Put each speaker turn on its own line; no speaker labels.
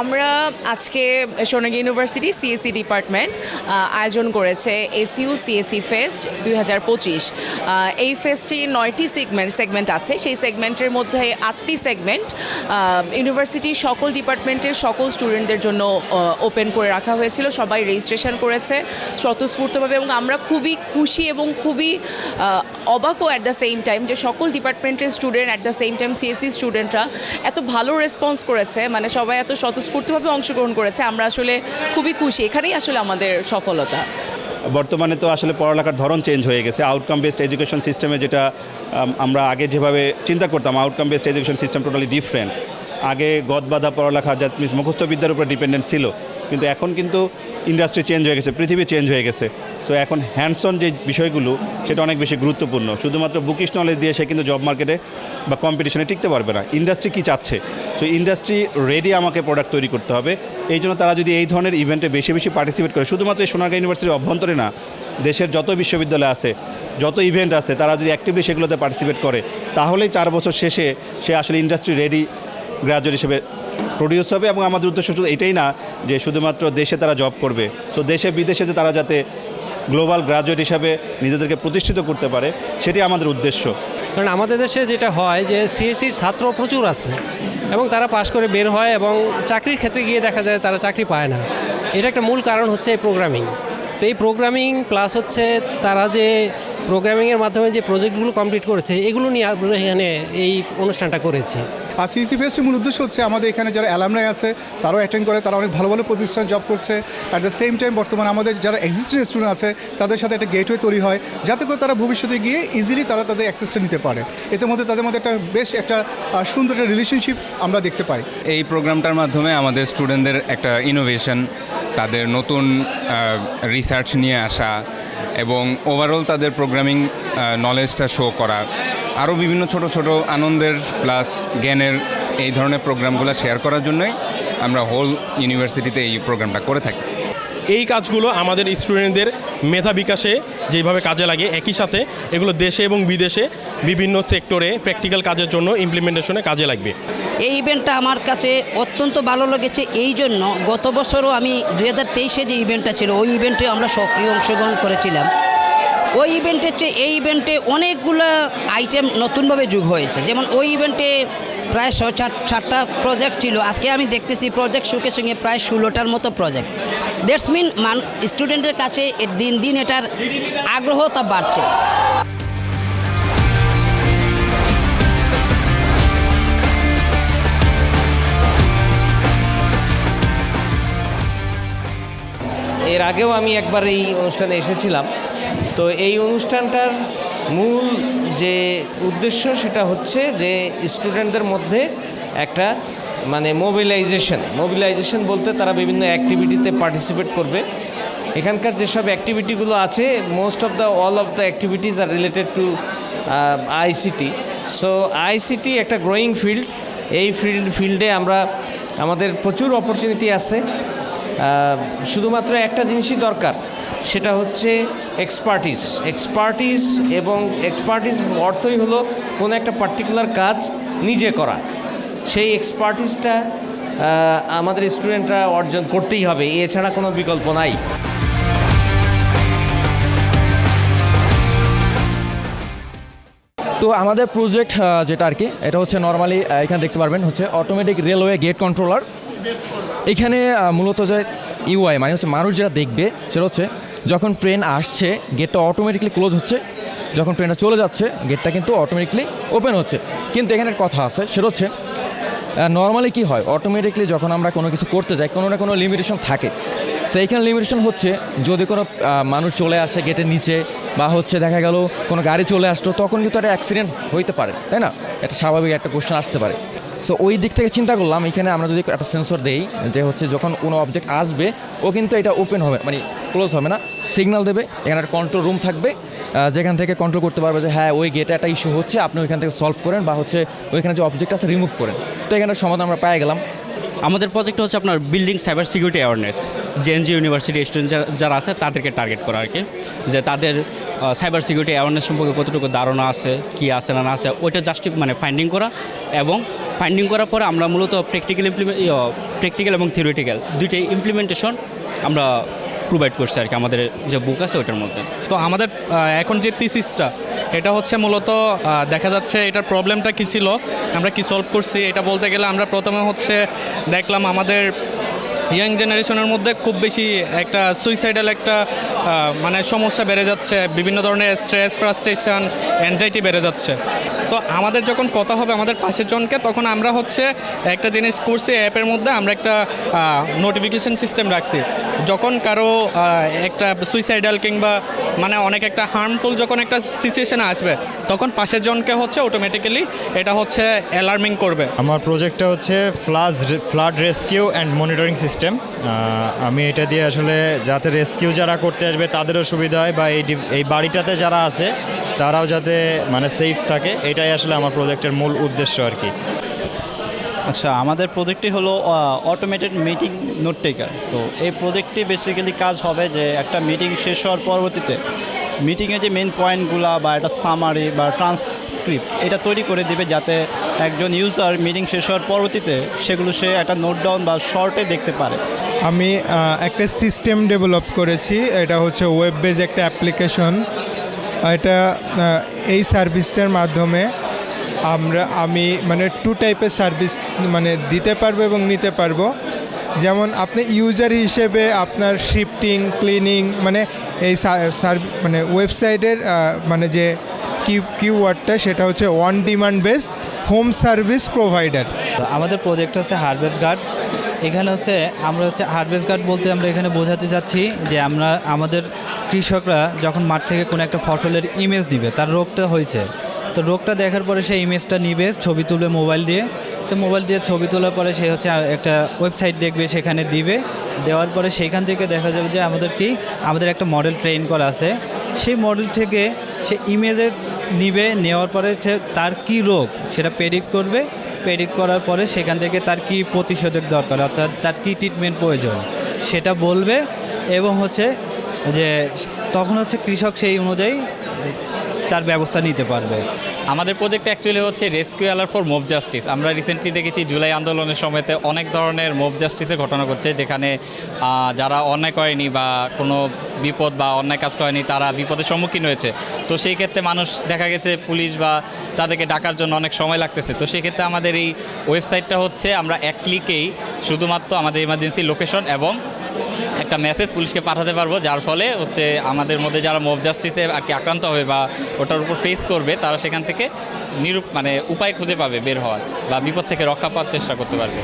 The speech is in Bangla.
আমরা আজকে সোনাগী ইউনিভার্সিটি সিএসসি ডিপার্টমেন্ট আয়োজন করেছে এসইউ সিএসসি ফেস্ট দুই হাজার পঁচিশ। এই ফেস্টে নয়টি সেগমেন্ট সেগমেন্ট আছে। সেই সেগমেন্টের মধ্যে আটটি সেগমেন্ট ইউনিভার্সিটির সকল ডিপার্টমেন্টের সকল স্টুডেন্টদের জন্য ওপেন করে রাখা হয়েছিল। সবাই রেজিস্ট্রেশন করেছে স্বতঃস্ফূর্তভাবে এবং আমরা খুবই খুশি এবং খুবই অবাকও অ্যাট দ্য সেম টাইম যে সকল ডিপার্টমেন্টের student at the same time CSC স্টুডেন্টরা এত ভালো রেসপন্স করেছে। মানে সবাই এত স্বতঃস্ফূর্তভাবে অংশগ্রহণ করেছে, আমরা আসলে খুবই খুশি। এখানেই আসলে আমাদের সফলতা।
বর্তমানে তো আসলে পড়ালেখার ধরন চেঞ্জ হয়ে গেছে। আউটকাম বেসড এডুকেশন সিস্টেমে যেটা আমরা আগে যেভাবে চিন্তা করতাম outcome based education system totally different আগে গদ বাঁধা পড়ালেখা যা মুখস্থ বিদ্যার উপর ডিপেন্ডেন্ট ছিল। কিন্তু এখন কিন্তু ইন্ডাস্ট্রি চেঞ্জ হয়ে গেছে, পৃথিবী চেঞ্জ হয়ে গেছে। সো এখন হ্যান্ডসন যে বিষয়গুলো, সেটা অনেক বেশি গুরুত্বপূর্ণ। শুধুমাত্র বুকিশ নলেজ দিয়ে সে কিন্তু জব মার্কেটে বা কম্পিটিশনে টিকতে পারবে না। ইন্ডাস্ট্রি কী চাচ্ছে? সো ইন্ডাস্ট্রি রেডি আমাকে প্রোডাক্ট তৈরি করতে হবে। এই জন্য তারা যদি এই ধরনের ইভেন্টে বেশি বেশি পার্টিসিপেট করে, শুধুমাত্র সোনারগাঁ ইউনিভার্সিটির অভ্যন্তরে না, দেশের যত বিশ্ববিদ্যালয় আছে, যত ইভেন্ট আছে, তারা যদি অ্যাক্টিভলি সেগুলোতে পার্টিসিপেট করে, তাহলেই চার বছর শেষে সে আসলে ইন্ডাস্ট্রি রেডি গ্রাজুয়েট হিসেবে প্রডিউস হবে এবং আমাদের উদ্দেশ্য শুধু এটাই না যে শুধুমাত্র দেশে তারা জব করবে। সো দেশে, বিদেশে তারা যাতে গ্লোবাল গ্রাজুয়েট হিসাবে নিজেদেরকে প্রতিষ্ঠিত করতে পারে সেটি আমাদের উদ্দেশ্য।
কারণ আমাদের দেশে যেটা হয় যে সিএসসির ছাত্র প্রচুর আছে এবং তারা পাশ করে বের হয় এবং চাকরির ক্ষেত্রে গিয়ে দেখা যায় তারা চাকরি পায় না। এটা একটা মূল কারণ হচ্ছে এই প্রোগ্রামিং তো এই প্রোগ্রামিং প্লাস হচ্ছে তারা যে প্রোগ্রামিংয়ের মাধ্যমে যে প্রজেক্টগুলো কমপ্লিট করেছে, এগুলো নিয়ে এখানে এই অনুষ্ঠানটা করেছি।
আর সিএসি ফেস্টের মূল উদ্দেশ্য হচ্ছে আমাদের এখানে যারা অ্যালামরাই আছে, তারাও অ্যাটেন্ড করে, তারা অনেক ভালো ভালো প্রতিষ্ঠান জব করছে। অ্যাট দ্য সেম টাইম বর্তমানে আমাদের যারা এক্সিস্টিং স্টুডেন্ট আছে, তাদের সাথে একটা গেটওয়ে তৈরি হয়, যাতে করে তারা ভবিষ্যতে গিয়ে ইজিলি তারা তাদের অ্যাক্সেসটা নিতে পারে। এতে মধ্যে তাদের মধ্যে একটা বেশ একটা সুন্দর একটা রিলেশনশিপ আমরা দেখতে পাই।
এই প্রোগ্রামটার মাধ্যমে আমাদের স্টুডেন্টদের একটা ইনোভেশন তাদের নতুন রিসার্চ নিয়ে আসা এবং ওভারঅল তাদের প্রোগ্রামিং নলেজটা শো করা। আরও বিভিন্ন ছোট ছোট আনন্দের প্লাস জ্ঞানের এই ধরনের প্রোগ্রামগুলো শেয়ার করার জন্যই আমরা হোল ইউনিভার্সিটিতে এই প্রোগ্রামটা করে থাকি।
এই কাজগুলো আমাদের স্টুডেন্টদের মেধা বিকাশে যেভাবে কাজে লাগে একই সাথে এগুলো দেশে এবং বিদেশে বিভিন্ন সেক্টরে প্র্যাকটিক্যাল কাজের জন্য ইমপ্লিমেন্টেশনে কাজে লাগবে।
এই ইভেন্টটা আমার কাছে অত্যন্ত ভালো লেগেছে এই জন্য গত বছরও আমি দু হাজার তেইশে যে ইভেন্টটা ছিল ওই ইভেন্টে আমরা সক্রিয় অংশগ্রহণ করেছিলাম। ওই ইভেন্টের চেয়ে এই ইভেন্টে অনেকগুলো আইটেম নতুনভাবে যোগ হয়েছে। যেমন ওই ইভেন্টে প্রায় ছ ষাটটা প্রজেক্ট ছিল। আজকে আমি দেখতেছি প্রজেক্ট সুখে সঙ্গে প্রায় ষোলোটার মতো প্রজেক্ট দ্যাটস মিন মান স্টুডেন্টের কাছে দিন দিন এটার আগ্রহতা বাড়ছে।
এর আগেও আমি একবার এই অনুষ্ঠানে এসেছিলাম। তো এই অনুষ্ঠানটার মূল যে উদ্দেশ্য সেটা হচ্ছে যে স্টুডেন্টদের মধ্যে একটা মানে মোবিলাইজেশন মোবিলাইজেশন বলতে তারা বিভিন্ন অ্যাক্টিভিটিতে পার্টিসিপেট করবে। এখানকার যেসব অ্যাক্টিভিটিগুলো আছে most of the all of the activities are related to ICT so ICT একটা গ্রোয়িং ফিল্ড এই ফিল্ড ফিল্ডে আমরা, আমাদের প্রচুর অপরচুনিটি আছে। শুধুমাত্র একটা জিনিসই দরকার, সেটা হচ্ছে এক্সপার্টিস এক্সপার্টিস এবং এক্সপার্টিস অর্থই হলো কোনো একটা পার্টিকুলার কাজ নিজে করা। সেই এক্সপার্টিসটা আমাদের স্টুডেন্টরা অর্জন করতেই হবে, এছাড়া কোনো বিকল্প নাই।
তো আমাদের প্রজেক্ট যেটা আর কি, এটা হচ্ছে নর্মালি এখানে দেখতে পারবেন, হচ্ছে অটোমেটিক রেলওয়ে গেট কন্ট্রোলার এখানে মূলত যে ইউআই মানে হচ্ছে মানুষ যেটা দেখবে, সেটা হচ্ছে যখন ট্রেন আসছে গেটটা অটোমেটিকলি ক্লোজ হচ্ছে। যখন ট্রেনটা চলে যাচ্ছে গেটটা কিন্তু অটোমেটিকলি ওপেন হচ্ছে। কিন্তু এখানে কথা আছে, সেটা হচ্ছে নর্মালি কি হয়? অটোমেটিকলি যখন আমরা কোনো কিছু করতে যাই, কোনো না কোনো লিমিটেশন থাকে। সো এইখানে লিমিটেশন হচ্ছে, যদি কোনো মানুষ চলে আসে গেটের নিচে, বা হচ্ছে দেখা গেল কোনো গাড়ি চলে আসলো, তখন কিন্তু একটা অ্যাক্সিডেন্ট হইতে পারে, তাই না? এটা স্বাভাবিক একটা কোশ্চেন আসতে পারে। সো ওই দিক থেকে চিন্তা করলাম, এখানে আমরা যদি একটা সেন্সর দেই যে হচ্ছে যখন কোনো অবজেক্ট আসবে, ও কিন্তু এটা ওপেন হবে মানে ক্লোজ হবে না। সিগন্যাল দেবে, এখানে একটা কন্ট্রোল রুম থাকবে যেখান থেকে কন্ট্রোল করতে পারবে যে হ্যাঁ ওই গেটে একটা ইস্যু হচ্ছে, আপনি ওইখান থেকে সলভ করেন বা হচ্ছে ওইখানে যে অবজেক্ট আছে রিমুভ করেন। তো এখানে সমাধান আমরা পেয়ে গেলাম।
আমাদের প্রজেক্ট হচ্ছে আপনার building cyber security awareness JNG university student যারা আছে, তাদেরকে টার্গেট করা আর কি। যে তাদের সাইবার সিকিউরিটি অ্যাওয়ারনেস সম্পর্কে কতটুকু ধারণা আছে, কি আছে না না আছে, ওইটা জাস্ট মানে ফাইন্ডিং করা এবং ফাইন্ডিং করার পরে আমরা মূলত প্র্যাকটিক্যাল ইমপ্লিমেন্ট প্র্যাকটিক্যাল এবং থিওরিটিক্যাল দুইটাই ইমপ্লিমেন্টেশন আমরা প্রোভাইড করছি আর কি আমাদের যে বুক আছে ওইটার মধ্যে।
তো আমাদের এখন যে থিসিসটা এটা হচ্ছে মূলত দেখা যাচ্ছে এটার প্রবলেমটা কী ছিল, আমরা কি সলভ করছি, এটা বলতে গেলে আমরা প্রথমে হচ্ছে দেখলাম আমাদের ইয়াং জেনারেশনের মধ্যে খুব বেশি একটা সুইসাইডাল একটা মানে সমস্যা বেড়ে যাচ্ছে, বিভিন্ন ধরনের স্ট্রেস ফ্রাস্ট্রেশন অ্যাংজাইটি বেড়ে যাচ্ছে। তো আমাদের যখন কথা হবে আমাদের পাশের জনকে, তখন আমরা হচ্ছে একটা জিনিস করছি, অ্যাপের মধ্যে আমরা একটা নোটিফিকেশন সিস্টেম রাখছি। যখন কারও একটা সুইসাইডাল কিংবা মানে অনেক একটা হার্মফুল যখন একটা সিচুয়েশন আসবে, তখন পাশের জনকে হচ্ছে অটোমেটিক্যালি এটা হচ্ছে অ্যালার্মিং করবে।
আমার প্রজেক্টটা হচ্ছে ফ্লাজ flood rescue and monitoring system আমি এটা দিয়ে আসলে যাতে রেস্কিউ যারা করতে আসবে তাদেরও সুবিধা হয় বা এই এই বাড়িটাতে যারা আছে তারাও যাতে মানে সেফ থাকে, এটাই আসলে আমার প্রজেক্টের মূল উদ্দেশ্য আর কি।
আচ্ছা আমাদের প্রজেক্টটি হলো অটোমেটেড মিটিং নোট টেকার তো এই প্রজেক্টটি বেসিক্যালি কাজ হবে যে একটা মিটিং শেষ হওয়ার পরবর্তীতে মিটিংয়ে যে মেন পয়েন্টগুলো বা একটা সামারি বা ট্রান্সক্রিপ্ট এটা তৈরি করে দিবে যাতে একজন ইউজার মিটিং শেষ হওয়ার পরবর্তীতে সেগুলো সে একটা নোট ডাউন বা শর্টে দেখতে পারে।
আমি একটা সিস্টেম ডেভেলপ করেছি, এটা হচ্ছে ওয়েব বেজ একটা অ্যাপ্লিকেশন এটা এই সার্ভিসটার মাধ্যমে আমরা, আমি মানে টু টাইপের সার্ভিস মানে দিতে পারব এবং নিতে পারব। যেমন আপনি ইউজার হিসেবে আপনার শিফটিং ক্লিনিং মানে এই মানে ওয়েবসাইটের মানে যে কি কিওয়ার্ডটা সেটা হচ্ছে on demand base home service provider
আমাদের প্রজেক্ট হচ্ছে হারভেস্ট গার্ড এখানে হচ্ছে আমরা হচ্ছে হারভেস্ট গার্ড বলতে আমরা এখানে বোঝাতে চাচ্ছি যে আমরা, আমাদের কৃষকরা যখন মাঠ থেকে কোনো একটা ফসলের ইমেজ নিবে, তার রোগটা হয়েছে। তো রোগটা দেখার পরে সেই ইমেজটা নিবে, ছবি তুলবে মোবাইল দিয়ে। তো মোবাইল দিয়ে ছবি তোলার পরে সে হচ্ছে একটা ওয়েবসাইট দেখবে, সেখানে দিবে। দেওয়ার পরে সেইখান থেকে দেখা যাবে যে আমাদের কি, আমাদের একটা মডেল ট্রেন করা আছে। সেই মডেল থেকে সে ইমেজের নিবে, নেওয়ার পরে তার কি রোগ সেটা প্রেডিক্ট করবে। প্রেডিক্ট করার পরে সেখান থেকে তার কি প্রতিষেধক দরকার, অর্থাৎ তার কি ট্রিটমেন্ট প্রয়োজন, সেটা বলবে। এবং হচ্ছে যে, তখন হচ্ছে কৃষক সেই অনুযায়ী তার ব্যবস্থা নিতে পারবে।
আমাদের প্রজেক্ট অ্যাকচুয়ালি হচ্ছে rescue alert for mob justice আমরা রিসেন্টলি দেখেছি জুলাই আন্দোলনের সময়তে অনেক ধরনের মোব জাস্টিসের ঘটনা ঘটছে, যেখানে যারা অন্যায় করেনি বা কোনো বিপদ বা অন্যায় কাজ করেনি, তারা বিপদের সম্মুখীন হয়েছে। তো সেই ক্ষেত্রে মানুষ, দেখা গেছে পুলিশ বা তাদেরকে ডাকার জন্য অনেক সময় লাগতেছে। তো সেই ক্ষেত্রে আমাদের এই ওয়েবসাইটটা হচ্ছে, আমরা এক ক্লিকেই শুধুমাত্র আমাদের ইমার্জেন্সি লোকেশন এবং একটা মেসেজ পুলিশকে পাঠাতে পারব, যার ফলে হচ্ছে আমাদের মধ্যে যারা মব জাস্টিসে আর কি আক্রান্ত হবে বা ওটার উপর ফেস করবে, তারা সেখান থেকে নিরূপ মানে উপায় খুঁজে পাবে বের হওয়ার বা বিপদ থেকে রক্ষা পাওয়ার চেষ্টা করতে পারবে।